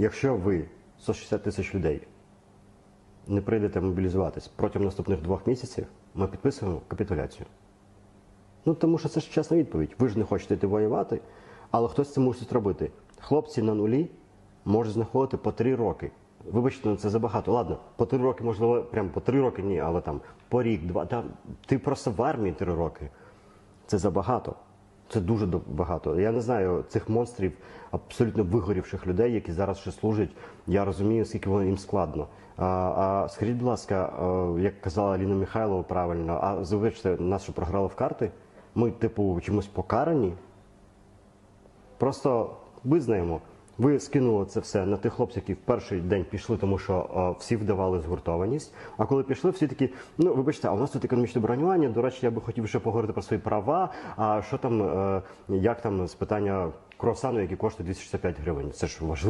Якщо ви 160 тисяч людей не прийдете мобілізуватись протягом наступних двох місяців, ми підписуємо капітуляцію. Ну тому що це ж чесна відповідь. Ви ж не хочете йти воювати, але хтось це мусить робити. Хлопці на нулі можуть знаходити по три роки. Вибачте, ну це забагато. Ладно, по три роки, можливо, прям по три роки ні, але там по рік, два. Та, ти просто в армії три роки. Це забагато. Це дуже багато. Я не знаю цих монстрів, абсолютно вигорівших людей, які зараз ще служать. Я розумію, скільки воно їм складно. А, а скажіть, будь ласка, е, як казала Аліна Михайлова правильно, а вибачте, нас що програли в карти? Ми, типу, чомусь покарані? Просто визнаємо. Ви скинули це все на тих хлопців, які в перший день пішли, тому що о, всі вдавали згуртованість. А коли пішли, всі такі, ну вибачте, а у нас тут економічне бронювання. До речі, я би хотів ще поговорити про свої права. А що там, е, як там з питання кросану, які коштують 265 гривень? Це ж важливо.